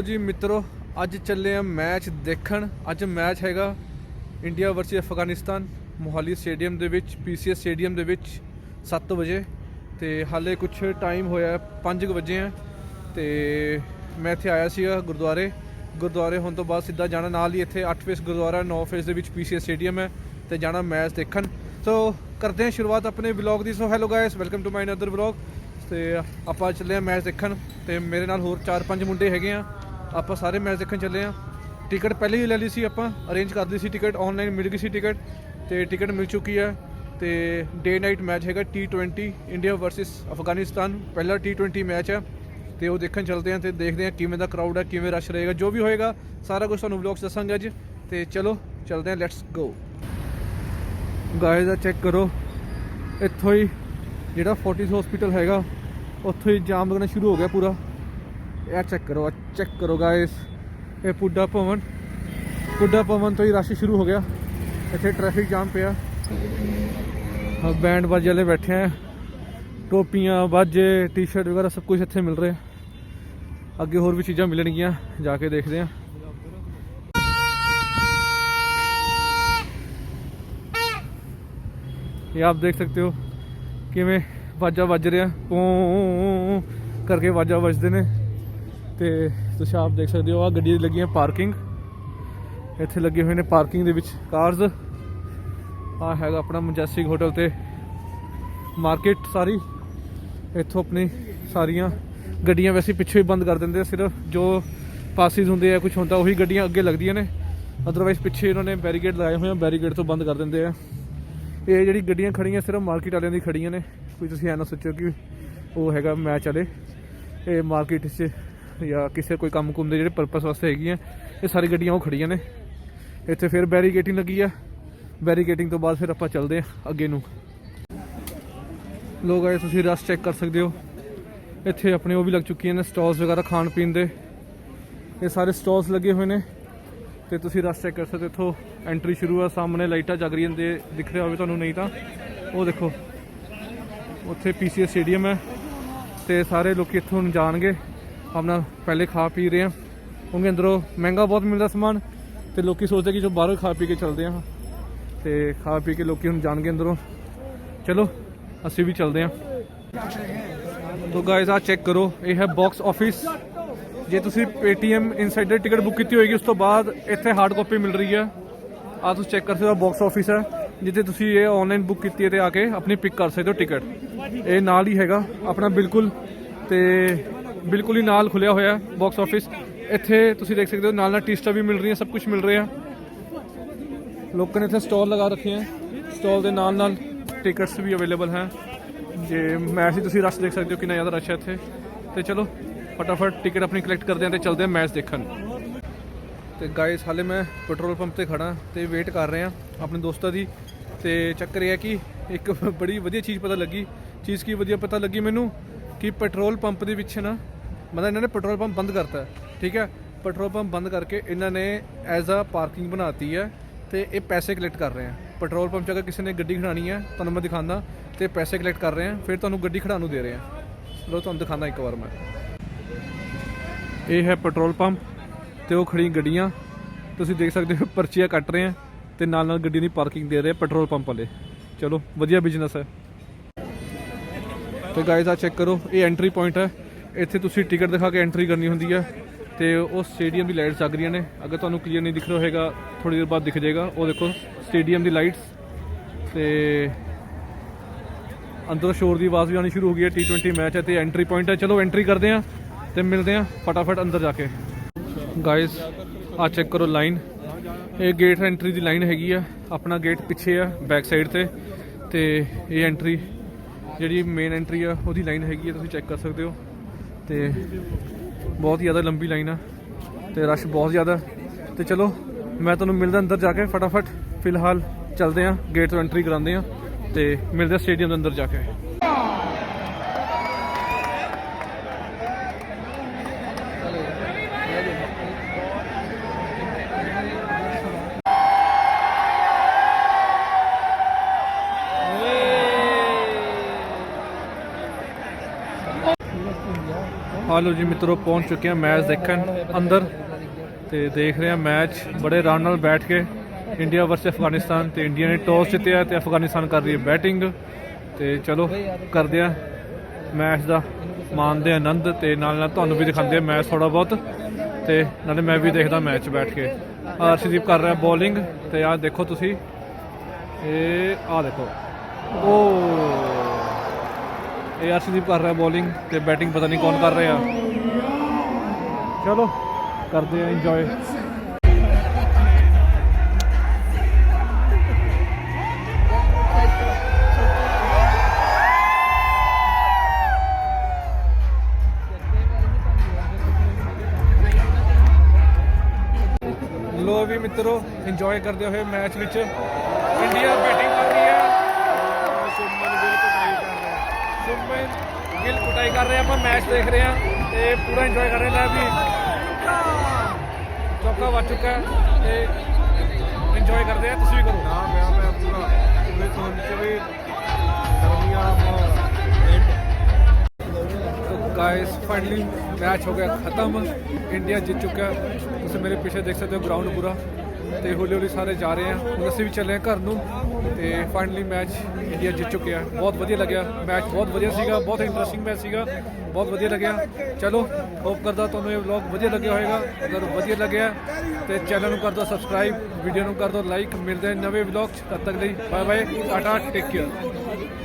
ਲੋ ਜੀ ਮਿੱਤਰੋ, ਅੱਜ ਚੱਲੇ ਆ ਮੈਚ ਦੇਖਣ। ਅੱਜ ਮੈਚ ਹੈਗਾ India versus Afghanistan, Mohali stadium ਦੇ ਵਿੱਚ, ਪੀਸੀਐਸ ਸਟੇਡੀਅਮ ਦੇ ਵਿੱਚ 7 ਵਜੇ। ਤੇ ਹਾਲੇ ਕੁਝ ਟਾਈਮ ਹੋਇਆ 5 ਵਜੇ ਆ ਤੇ ਮੈਂ ਇੱਥੇ ਆਇਆ ਸੀਗਾ ਗੁਰਦੁਆਰੇ। ਗੁਰਦੁਆਰੇ ਹੋਣ ਤੋਂ ਬਾਅਦ ਸਿੱਧਾ ਜਾਣਾ, ਨਾਲ ਹੀ ਇੱਥੇ 8 ਫੇਸ ਗੁਰਦੁਆਰਾ 9 ਫੇਸ ਦੇ ਵਿੱਚ ਪੀਸੀਐਸ ਸਟੇਡੀਅਮ ਹੈ ਤੇ ਜਾਣਾ ਮੈਚ ਦੇਖਣ। ਸੋ ਕਰਦੇ ਹਾਂ ਸ਼ੁਰੂਆਤ ਆਪਣੇ vlog the. So hello guys welcome to my another vlog ਤੇ ਆਪਾਂ ਚੱਲੇ ਆ ਮੈਚ ਦੇਖਣ। ਤੇ ਮੇਰੇ ਨਾਲ ਹੋਰ 4-5 ਮੁੰਡੇ ਹੈਗੇ ਆ। ਆਪਾਂ ਸਾਰੇ ਮੈਚ ਦੇਖਣ ਚੱਲੇ ਆ ਟਿਕਟ ਪਹਿਲੇ ਹੀ ਲੈ ਲਈ ਸੀ ਆਪਾਂ ਅਰੇਂਜ ਕਰ ਲਈ ਸੀ ਟਿਕਟ ਆਨਲਾਈਨ ਮਿਲ ਗਈ ਸੀ ਟਿਕਟ, ਤੇ ਟਿਕਟ ਮਿਲ ਚੁੱਕੀ ਹੈ। ਤੇ ਡੇ ਨਾਈਟ ਮੈਚ ਹੈਗਾ T20 ਇੰਡੀਆ ਵਰਸਸ ਅਫਗਾਨਿਸਤਾਨ ਪਹਿਲਾ T20 ਮੈਚ ਹੈ। ਤੇ ਉਹ ਦੇਖਣ ਚੱਲਦੇ ਆ ਤੇ ਦੇਖਦੇ ਆ ਕਿਵੇਂ ਦਾ ਕਰਾਊਡ ਹੈ, ਕਿਵੇਂ ਰਸ਼ ਰਹੇਗਾ, ਜੋ ਵੀ ਹੋਏਗਾ, ਸਾਰਾ ਕੁਝ ਤੁਹਾਨੂੰ ਵਲੌਗਸ ਦੱਸਾਂਗੇ ਅੱਜ। ਤੇ ਚਲੋ, ਚੱਲਦੇ ਆ ਲੈਟਸ ਗੋ ਗਾਇਜ਼ ਆ ਚੈੱਕ ਕਰੋ। ਇੱਥੋਂ ਹੀ ਜਿਹੜਾ ਫੋਰਟਿਸ ਹਸਪੀਟਲ ਹੈਗਾ, ਉੱਥੋਂ ਹੀ ਜਾਮ ਲੱਗਣਾ ਸ਼ੁਰੂ ਹੋ ਗਿਆ ਪੂਰਾ। ਇਹ ਚੈੱਕ ਕਰੋ ਆ ਚੈੱਕ ਕਰੋ ਗਾਇਸ ਇਹ ਪੁੱਡਾ ਭਵਨ ਪੁੱਡਾ ਭਵਨ ਤੋਂ ਹੀ ਰਸ਼ ਸ਼ੁਰੂ ਹੋ ਗਿਆ ਇੱਥੇ ਟ੍ਰੈਫਿਕ ਜਾਮ ਪਿਆ ਆ ਬੈਂਡ ਬਾਜੇ ਵਾਲੇ ਬੈਠੇ ਆ ਟੋਪੀਆਂ ਬਾਜੇ ਟੀ-ਸ਼ਰਟ ਵਗੈਰਾ ਸਭ ਕੁਝ ਇੱਥੇ ਮਿਲ ਰਿਹਾ ਅੱਗੇ ਹੋਰ ਵੀ ਚੀਜ਼ਾਂ ਮਿਲਣਗੀਆਂ ਜਾ ਕੇ ਦੇਖਦੇ ਆ ਇਹ ਆਪ ਦੇਖ ਸਕਦੇ ਹੋ ਕਿਵੇਂ ਵਾਜਾ ਵੱਜ ਰਿਹਾ ਪੋਂ ਕਰਕੇ ਵਾਜਾ ਵੱਜਦੇ ਨੇ ਤੇ ਤੁਸੀਂ ਆਪ ਦੇਖ ਸਕਦੇ ਹੋ ਆ ਗੱਡੀ ਲੱਗੀਆਂ ਪਾਰਕਿੰਗ ਇੱਥੇ ਲੱਗੇ ਹੋਏ ਨੇ ਪਾਰਕਿੰਗ ਦੇ ਵਿੱਚ ਕਾਰਸ ਆ ਹੈਗਾ ਆਪਣਾ ਮਜੈਸਟਿਕ ਹੋਟਲ ਤੇ ਮਾਰਕੀਟ ਸਾਰੀ। ਇੱਥੋਂ ਆਪਣੀ ਸਾਰੀਆਂ ਗੱਡੀਆਂ ਵੈਸੇ ਪਿੱਛੇ ਹੀ ਬੰਦ ਕਰ ਦਿੰਦੇ ਆ, ਸਿਰਫ ਜੋ ਪਾਸਿਸ ਹੁੰਦੇ ਆ ਕੁਝ ਹੁੰਦਾ, ਉਹੀ ਗੱਡੀਆਂ ਅੱਗੇ ਲੱਗਦੀਆਂ ਨੇ। ਅਦਰਵਾਈਜ਼ ਪਿੱਛੇ ਇਹਨਾਂ ਨੇ ਬੈਰੀਕੇਡ ਲਗਾਏ ਹੋਏ ਆ ਬੈਰੀਕੇਡ ਤੋਂ ਬੰਦ ਕਰ ਦਿੰਦੇ ਆ। ਇਹ ਜਿਹੜੀ ਗੱਡੀਆਂ ਖੜੀਆਂ, ਸਿਰਫ ਮਾਰਕੀਟ ਵਾਲਿਆਂ ਦੀ ਖੜੀਆਂ ਨੇ। ਕੋਈ ਤੁਸੀਂ ਐ ਨਾ ਸੋਚੋ ਕਿ ਉਹ ਹੈਗਾ ਮੈਚ ਵਾਲੇ। ਇਹ ਮਾਰਕੀਟ 'ਚ ਜਾਂ ਕਿਸੇ ਕੋਈ ਕੰਮ ਕੁੰਮ ਦੇ ਜਿਹੜੇ ਪਰਪਸ ਵਾਸਤੇ ਹੈਗੀਆਂ, ਇਹ ਸਾਰੀ ਗੱਡੀਆਂ ਉਹ ਖੜੀਆਂ ਨੇ। ਇੱਥੇ ਫਿਰ ਬੈਰੀਕੇਟਿੰਗ ਲੱਗੀ ਆ। ਬੈਰੀਕੇਟਿੰਗ ਤੋਂ ਬਾਅਦ ਫਿਰ ਆਪਾਂ ਚੱਲਦੇ ਆ ਅੱਗੇ ਨੂੰ। ਲੋਕ ਆਏ ਤੁਸੀਂ ਰਸ਼ ਚੈੱਕ ਕਰ ਸਕਦੇ ਹੋ। ਇੱਥੇ ਆਪਣੇ ਉਹ ਵੀ ਲੱਗ ਚੁੱਕੀਆਂ ਨੇ ਸਟਾਲਸ ਵਗੈਰਾ ਖਾਣ ਪੀਣ ਦੇ। ਇਹ ਸਾਰੇ ਸਟਾਲਸ ਲੱਗੇ ਹੋਏ ਨੇ। ਤੇ ਤੁਸੀਂ ਰਸ਼ ਚੈੱਕ ਕਰ ਸਕਦੇ ਇੱਥੋਂ ਐਂਟਰੀ ਸ਼ੁਰੂ ਆ, ਸਾਹਮਣੇ ਲਾਈਟਾਂ ਜਗ ਰਹੀਆਂ ਦੇ, ਦਿਖ ਰਿਹਾ ਹੋਵੇ ਤੁਹਾਨੂੰ ਨਹੀਂ ਤਾਂ। ਉਹ ਦੇਖੋ, ਉੱਥੇ ਪੀਸੀਐਸ ਸਟੇਡੀਅਮ ਹੈ। ਤੇ ਸਾਰੇ ਲੋਕੀ ਇੱਥੋਂ ਜਾਣਗੇ। ਆਪਣਾ ਪਹਿਲੇ ਖਾ ਪੀ ਰਹੇ ਆ ਕਿਉਂਕਿ ਅੰਦਰੋਂ ਮਹਿੰਗਾ ਬਹੁਤ ਮਿਲਦਾ ਸਮਾਨ ਤੇ ਲੋਕੀ ਸੋਚਦੇ ਕਿ ਜੋ ਬਾਹਰੋਂ ਖਾ ਪੀ ਕੇ ਚੱਲਦੇ ਆ ਤੇ ਖਾ ਪੀ ਕੇ ਲੋਕੀ ਹੁਣ ਜਾਣਗੇ ਅੰਦਰੋਂ। ਚਲੋ, ਅਸੀਂ ਵੀ ਚੱਲਦੇ ਆ ਤੋ ਗਾਇਜ਼ ਆ ਚੈੱਕ ਕਰੋ। ਇਹ ਹੈ ਬਾਕਸ ਆਫਿਸ ਜੇ ਤੁਸੀਂ Paytm ਇਨਸਾਈਡਰ ਟਿਕਟ ਬੁੱਕ ਕੀਤੀ ਹੋਏਗੀ, ਉਸ ਤੋਂ ਬਾਅਦ ਇੱਥੇ ਹਾਰਡ ਕਾਪੀ ਮਿਲ ਰਹੀ ਹੈ। ਆ ਤੁਸੀਂ ਚੈੱਕ ਕਰ ਸਕਦੇ ਹੋ ਬਾਕਸ ਆਫਿਸ ਹੈ। ਜਿੱਥੇ ਤੁਸੀਂ ਇਹ ਆਨਲਾਈਨ ਬੁੱਕ ਕੀਤੀ ਹੈ ਤੇ ਆ ਕੇ ਆਪਣੀ ਪਿਕ ਕਰ ਸਕਦੇ ਹੋ ਟਿਕਟ ਇਹ ਨਾਲ ਹੀ ਹੈਗਾ ਆਪਣਾ ਬਿਲਕੁਲ। ਤੇ ਬਿਲਕੁਲ ਹੀ ਨਾਲ ਖੁੱਲਿਆ ਹੋਇਆ ਬਾਕਸ ਆਫਿਸ ਇੱਥੇ ਤੁਸੀਂ ਦੇਖ ਸਕਦੇ ਹੋ, ਨਾਲ ਨਾਲ ਟੀਸਟਾ ਵੀ ਮਿਲ ਰਹੀਆਂ, ਸਭ ਕੁਝ ਮਿਲ ਰਿਹਾ। ਲੋਕਾਂ ਨੇ ਇੱਥੇ ਸਟਾਲ ਲਗਾ ਰੱਖੇ ਹੈ। ਸਟਾਲ ਦੇ ਨਾਲ ਨਾਲ ਟਿਕਟਸ ਵੀ ਅਵੇਲੇਬਲ ਹੈ। ਜੇ ਮੈਚ ਦੀ ਤੁਸੀਂ ਰਸ਼ ਦੇਖ ਸਕਦੇ ਹੋ, ਕਿੰਨਾ ਜ਼ਿਆਦਾ ਰਸ਼ ਹੈ ਇੱਥੇ। ਤੇ ਚਲੋ, ਫਟਾਫਟ ਟਿਕਟ ਆਪਣੀ ਕਲੈਕਟ ਕਰਦੇ ਹਾਂ ਤੇ ਚੱਲਦੇ ਹਾਂ ਮੈਚ ਦੇਖਣ। ਤੇ ਗਾਇਸ ਹਾਲੇ ਮੈਂ ਪੈਟਰੋਲ ਪੰਪ ਤੇ ਖੜਾ ਤੇ ਵੇਟ ਕਰ ਰਿਹਾ ਆਪਣੇ ਦੋਸਤਾਂ ਦੀ। ਤੇ ਚੱਕਰ ਇਹ ਹੈ ਕਿ ਇੱਕ ਬੜੀ ਵਧੀਆ ਚੀਜ਼ ਪਤਾ ਲੱਗੀ। ਚੀਜ਼ ਕੀ ਵਧੀਆ ਪਤਾ ਲੱਗੀ ਮੈਨੂੰ? ਕਿ ਪੈਟਰੋਲ ਪੰਪ ਦੇ ਵਿੱਚ ਨਾ, ਮਤਲਬ ਇਹਨਾਂ ਨੇ ਪੈਟਰੋਲ ਪੰਪ ਬੰਦ ਕਰਤਾ। ਠੀਕ ਹੈ? ਪੈਟਰੋਲ ਪੰਪ ਬੰਦ ਕਰਕੇ ਇਹਨਾਂ ਨੇ ਐਜ਼ ਅ ਪਾਰਕਿੰਗ ਬਣਾਤੀ ਹੈ ਤੇ ਇਹ ਪੈਸੇ ਕਲੈਕਟ ਕਰ ਰਹੇ ਆ। ਪੈਟਰੋਲ ਪੰਪ 'ਚ ਅਗਰ ਕਿਸੇ ਨੇ ਗੱਡੀ ਖੜਾਣੀ ਹੈ, ਤੁਹਾਨੂੰ ਮੈਂ ਦਿਖਾਉਂਦਾ ਤੇ ਪੈਸੇ ਕਲੈਕਟ ਕਰ ਰਹੇ ਆ, ਫਿਰ ਤੁਹਾਨੂੰ ਗੱਡੀ ਖੜਾਉਣ ਨੂੰ ਦੇ ਰਹੇ ਆ। ਲੋ ਤੁਹਾਨੂੰ ਦਿਖਾਉਂਦਾ ਇੱਕ ਵਾਰ ਮੈਂ। ਇਹ ਹੈ ਪੈਟਰੋਲ ਪੰਪ ਤੇ ਉਹ ਖੜੀ ਗੱਡੀਆਂ। ਤੁਸੀਂ ਦੇਖ ਸਕਦੇ ਹੋ, ਪਰਚੀਆਂ ਕੱਟ ਰਹੇ ਆ ਤੇ ਨਾਲ ਨਾਲ ਗੱਡੀ ਦੀ ਪਾਰਕਿੰਗ ਦੇ ਰਹੇ ਆ ਪੈਟਰੋਲ ਪੰਪ ਵਾਲੇ। ਚਲੋ, ਵਧੀਆ ਬਿਜ਼ਨਸ ਹੈ। ਤੇ ਗਾਇਜ਼ ਆ ਚੈੱਕ ਕਰੋ, ਇਹ ਐਂਟਰੀ ਪੁਆਇੰਟ ਹੈ। ਇੱਥੇ ਤੁਸੀਂ ਟਿਕਟ ਦਿਖਾ ਕੇ ਐਂਟਰੀ ਕਰਨੀ ਹੁੰਦੀ ਹੈ ਤੇ ਉਹ ਸਟੇਡੀਅਮ ਦੀ ਲਾਈਟਸ ਜਗ ਰਹੀਆਂ ਨੇ। ਅਗਰ ਤੁਹਾਨੂੰ ਕਲੀਅਰ ਨਹੀਂ ਦਿਖ ਰਿਹਾ ਹੋਵੇਗਾ ਥੋੜੀ ਦੇਰ ਬਾਅਦ ਦਿਖ ਜਾਏਗਾ। ਉਹ ਦੇਖੋ ਸਟੇਡੀਅਮ ਦੀ ਲਾਈਟਸ ਤੇ ਅੰਦਰ ਸ਼ੋਰ ਦੀ ਆਵਾਜ਼ ਵੀ ਆਣੀ ਸ਼ੁਰੂ ਹੋ ਗਈ ਹੈ T20 ਮੈਚ ਹੈ ਤੇ ਐਂਟਰੀ ਪੁਆਇੰਟ ਹੈ। ਚਲੋ ਐਂਟਰੀ ਕਰਦੇ ਆ ਤੇ ਮਿਲਦੇ ਆ ਫਟਾਫਟ ਅੰਦਰ ਜਾ ਕੇ। ਗਾਇਸ ਆ ਚੈੱਕ ਕਰੋ ਲਾਈਨ ਇਹ ਗੇਟ ਐਂਟਰੀ ਦੀ ਲਾਈਨ ਹੈਗੀ ਆ। ਆਪਣਾ ਗੇਟ ਪਿੱਛੇ ਆ ਬੈਕ ਸਾਈਡ ਤੇ। ਤੇ ਇਹ ਐਂਟਰੀ ਜਿਹੜੀ ਮੇਨ ਐਂਟਰੀ ਆ, ਉਹਦੀ ਲਾਈਨ ਹੈਗੀ ਆ, ਤੁਸੀਂ ਚੈੱਕ ਕਰ ਸਕਦੇ ਹੋ। ਤੇ ਬਹੁਤ ਹੀ ਜ਼ਿਆਦਾ ਲੰਬੀ ਲਾਈਨ ਆ, ਤੇ ਰਸ਼ ਬਹੁਤ ਜ਼ਿਆਦਾ। ਤੇ ਚਲੋ, ਮੈਂ ਤੁਹਾਨੂੰ ਮਿਲਦਾ ਅੰਦਰ ਜਾ ਕੇ, ਫਟਾਫਟ। ਫਿਲਹਾਲ ਚੱਲਦੇ ਆ ਗੇਟ ਤੋਂ ਐਂਟਰੀ ਕਰਾਉਂਦੇ ਆ ਤੇ ਮਿਲਦੇ ਆ ਸਟੇਡੀਅਮ ਦੇ ਅੰਦਰ ਜਾ ਕੇ। ਆ ਲਓ ਜੀ ਮਿੱਤਰੋ, ਪਹੁੰਚ ਚੁੱਕੇ ਹਾਂ ਮੈਚ ਦੇਖਣ ਅੰਦਰ ਤੇ ਦੇਖ ਰਹੇ ਹਾਂ ਮੈਚ। ਬੜੇ ਆਰਾਮ ਨਾਲ ਬੈਠ ਕੇ ਇੰਡੀਆ ਵਰਸ ਅਫਗਾਨਿਸਤਾਨ ਤੇ ਇੰਡੀਆ ਨੇ ਟੌਸ ਜਿੱਤਿਆ ਤੇ ਅਫਗਾਨਿਸਤਾਨ ਕਰ ਰਹੀ ਹੈ ਬੈਟਿੰਗ ਤੇ ਚਲੋ, ਕਰਦੇ ਆ ਮੈਚ ਦਾ, ਮਾਣਦੇ ਆਨੰਦ ਤੇ ਨਾਲ ਨਾਲ ਤੁਹਾਨੂੰ ਵੀ ਦਿਖਾਉਂਦੇ ਆ ਮੈਚ ਥੋੜਾ ਬਹੁਤ। ਤੇ ਨਾਲੇ ਮੈਂ ਵੀ ਦੇਖਦਾ ਮੈਚ ਬੈਠ ਕੇ। ਆਰਸ਼ਦੀਪ ਕਰ ਰਿਹਾ ਬੋਲਿੰਗ ਤੇ ਆਹ ਦੇਖੋ ਤੁਸੀਂ। ਇਹ ਆਹ ਦੇਖੋ। ਓ ਇਹ ਅਰਸ਼ਦੀਪ ਕਰ ਰਿਹਾ ਬੋਲਿੰਗ ਤੇ ਬੈਟਿੰਗ ਪਤਾ ਨਹੀਂ ਕੌਣ ਕਰ ਰਿਹਾ। ਚਲੋ, ਕਰਦੇ ਆ ਇੰਜੋਏ ਲੋ ਵੀ ਮਿੱਤਰੋ ਇੰਜੋਏ ਕਰਦੇ ਹੋਏ ਮੈਚ ਵਿੱਚ। ਇੰਡੀਆ ਬੈਟਿੰਗ ਰਿਹਾ ਸੁਮਨ ਗਿੱਲ ਕੁਟਾਈ ਕਰ ਰਹੇ ਆਪਾਂ ਮੈਚ ਦੇਖ ਰਹੇ ਹਾਂ ਤੇ ਪੂਰਾ ਇੰਜੋਏ ਕਰ ਰਹੇ ਲੈ ਵੀ ਚੌਕਾ ਵੱਜ ਚੁੱਕਾ ਹੈ ਤੇ ਇੰਜੋਏ ਕਰਦੇ ਆ ਤੁਸੀਂ ਵੀ ਕਰੋ ਨਾ ਮੈਂ ਮੈਂ ਪੂਰਾ ਪੂਰੇ ਸੋਨ ਚ ਵੀ ਗਰਮੀਆਂ ਐਂਡ तो गाइस फाइनली मैच हो गया खत्म इंडिया जीत चुका है ਤੁਸੀਂ ਮੇਰੇ ਪਿੱਛੇ ਦੇਖ ਸਕਦੇ ਹੋ ਗਰਾਊਂਡ ਪੂਰਾ ਤੇ ਹੌਲੀ ਹੌਲੀ ਸਾਰੇ ਜਾ ਰਹੇ ਆ। ਹੁਣ ਅਸੀਂ ਵੀ ਚੱਲੇ ਆ ਘਰ ਨੂੰ ਤੇ ਫਾਈਨਲੀ ਮੈਚ ਇੰਡੀਆ ਜਿੱਤ ਚੁੱਕਿਆ। ਬਹੁਤ ਵਧੀਆ ਲੱਗਿਆ। ਮੈਚ ਬਹੁਤ ਵਧੀਆ ਸੀਗਾ, ਬਹੁਤ ਇੰਟਰਸਟਿੰਗ ਮੈਚ ਸੀਗਾ। ਬਹੁਤ ਵਧੀਆ ਲੱਗਿਆ। ਚਲੋ ਹੋਪ ਕਰਦਾ ਤੁਹਾਨੂੰ ਇਹ ਵਲੌਗ ਵਧੀਆ ਲੱਗਿਆ ਹੋਵੇਗਾ। ਅਗਰ ਵਧੀਆ ਲੱਗਿਆ ਤੇ ਚੈਨਲ ਨੂੰ ਕਰ ਦਿਓ ਸਬਸਕ੍ਰਾਈਬ ਵੀਡੀਓ ਨੂੰ ਕਰ ਦਿਓ ਲਾਈਕ ਮਿਲਦੇ ਨਵੇਂ ਵਲੌਗ 'ਚ। ਤਦ ਤੱਕ ਲਈ bye bye tata take care